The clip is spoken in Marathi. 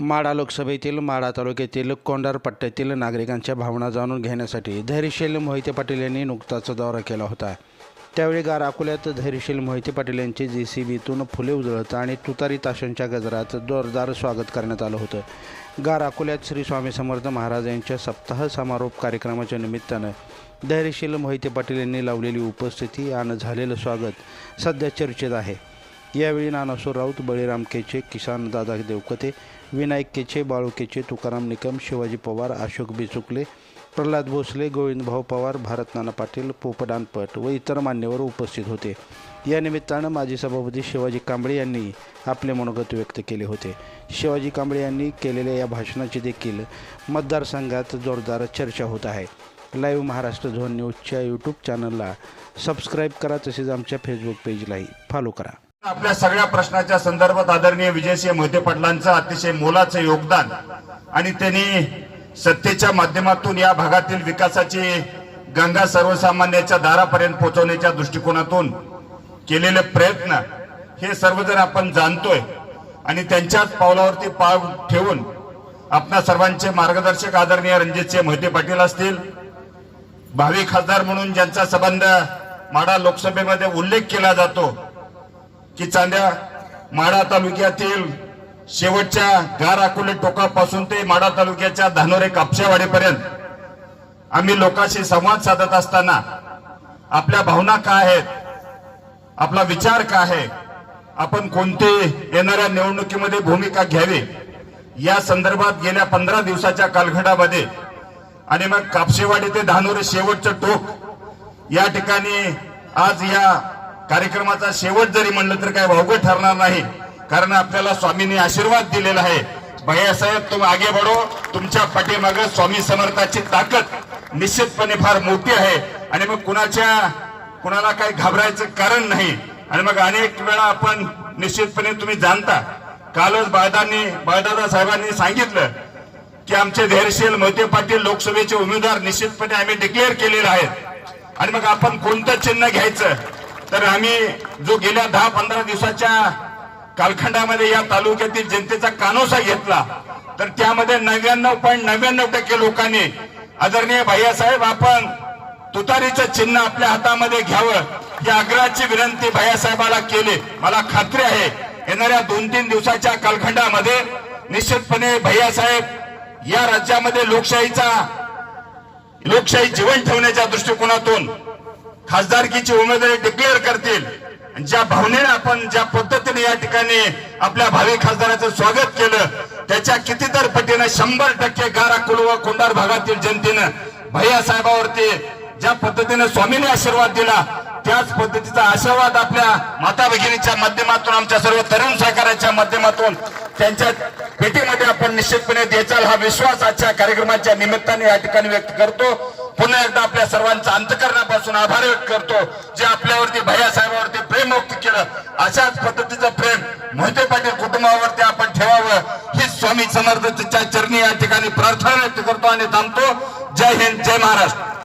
माढा लोकसभेतील माढा तालुक्यातील कोंडार पट्ट्यातील नागरिकांच्या भावना जाणून घेण्यासाठी धैर्यशील मोहिते पाटील यांनी नुकताच दौरा केला होता. त्यावेळी गार अकोल्यात धैर्यशील मोहिते पाटील यांचे जे सी बीतून फुले उजळत आणि तुतारी ताशांच्या गजरात जोरदार स्वागत करण्यात आलं होतं. गार अकोल्यात श्री स्वामी समर्थ महाराज यांच्या सप्ताह समारोप कार्यक्रमाच्या निमित्तानं धैर्यशील मोहिते पाटील यांनी लावलेली उपस्थिती आणि झालेलं स्वागत सध्या चर्चेत आहे. यावेळी नानासो राऊत बळीराम केचे किसान दादा देवकते विनायक केचे बाळू केचे तुकाराम निकम शिवाजी पवार अशोक बिचुकले प्रल्हाद भोसले गोविंदभाऊ पवार भारतनाना पाटील पोपडानपट व इतर मान्यवर उपस्थित होते. या निमित्तानं माजी सभापती शिवाजी कांबळे यांनी आपले मनोगत व्यक्त केले होते. शिवाजी कांबळे यांनी केलेल्या या भाषणाची देखील मतदारसंघात जोरदार चर्चा होत आहे. लाईव्ह महाराष्ट्र झोन न्यूजच्या यूट्यूब चॅनलला सबस्क्राईब करा तसेच आमच्या फेसबुक पेजलाही फॉलो करा. आपल्या सगळ्या प्रश्नाच्या संदर्भात आदरणीय विजयसिंह मोहिते पाटलांचं अतिशय मोलाचं योगदान आणि त्यांनी सत्तेच्या माध्यमातून या भागातील विकासाची गंगा सर्वसामान्याच्या दारापर्यंत पोहोचवण्याच्या दृष्टिकोनातून केलेले प्रयत्न हे सर्वजण आपण जाणतोय आणि त्यांच्याच पावलावरती पाव ठेवून आपणा सर्वांचे मार्गदर्शक आदरणीय रणजितसिंह मोहिते पाटील असतील भावी खासदार म्हणून ज्यांचा संबंध माडा लोकसभेमध्ये उल्लेख केला जातो की चांद्या माडा तालुक्यातील शेवटच्या गार अकोले टोकापासून ते माडा तालुक्याच्या धानोरे कापशेवाडीपर्यंत आम्ही लोकांशी संवाद साधत असताना आपल्या भावना काय आहेत? आपला विचार काय आहे? आपण कोणते येणाऱ्या निवडणुकीमध्ये भूमिका घ्यावी? या संदर्भात गेल्या पंधरा दिवसाच्या कालखंडामध्ये आणि मग कापशेवाडी ते धानोरे शेवटचं टोक या ठिकाणी आज या कार्यक्रमाचा शेवट जरी म्हणलं तर काय वावगं ठरणार नाही. कारण आपल्याला स्वामींनी आशीर्वाद दिलेला आहे. भैयासाहेब तुम्ही आगे बडो तुमच्या पाठीमाग स्वामी समर्थाची ताकद निश्चितपणे फार मोठी आहे. आणि मग कुणाच्या कुणाला काही घाबरायचं कारण नाही. आणि मग अनेक वेळा आपण निश्चितपणे तुम्ही जाणता. कालच बाळदांनी बाळदादा साहेबांनी सांगितलं की आमचे धैर्यशील मोहिते पाटील लोकसभेचे उमेदवार निश्चितपणे आम्ही डिक्लेअर केलेले आहेत. आणि मग आपण कोणतं चिन्ह घ्यायचं? तर आम्ही जो गेल्या दहा पंधरा दिवसाच्या कालखंडामध्ये या तालुक्यातील जनतेचा कानोसा घेतला तर त्यामध्ये नव्याण्णव पॉईंट नव्याण्णव टक्के लोकांनी आदरणीय भैयासाहेब आपण तुतारीचं चिन्ह आपल्या हातामध्ये घ्यावं ही आग्रहाची विनंती भैयासाहेबाला केली. मला खात्री आहे येणाऱ्या दोन तीन दिवसाच्या कालखंडामध्ये निश्चितपणे भैयासाहेब या राज्यामध्ये लोकशाहीचा लोकशाही जीवन ठेवण्याच्या दृष्टिकोनातून खासदारकीची उमेदवारी डिक्लेअर करतील. ज्या भावनेने आपण ज्या पद्धतीने या ठिकाणी आपल्या भावी खासदाराचं स्वागत केलं त्याच्या कितीतर पटीनं शंभर टक्के गारा कुलवा कोंडार भागातील जनतेनं भैया साहेबावरती ज्या पद्धतीने स्वामीने आशीर्वाद दिला त्याच पद्धतीचा आशीर्वाद आपल्या माता भगिनीच्या माध्यमातून आमच्या सर्व तरुण सहकार्याच्या माध्यमातून त्यांच्या भेटीमध्ये आपण निश्चितपणे द्यायचा हा विश्वास आजच्या कार्यक्रमाच्या निमित्ताने या ठिकाणी व्यक्त करतो. पुन्हा एकदा आपल्या सर्वांचा अंतकरणापासून आभार व्यक्त करतो. जे आपल्यावरती भैया साहेबावरती प्रेम व्यक्त केलं अशाच पद्धतीचं प्रेम मोहिते पाटील कुटुंबावरती आपण ठेवावं. ही स्वामी समर्थच्या चरणी या ठिकाणी प्रार्थना व्यक्त करतो आणि थांबतो. जय हिंद जय महाराष्ट्र.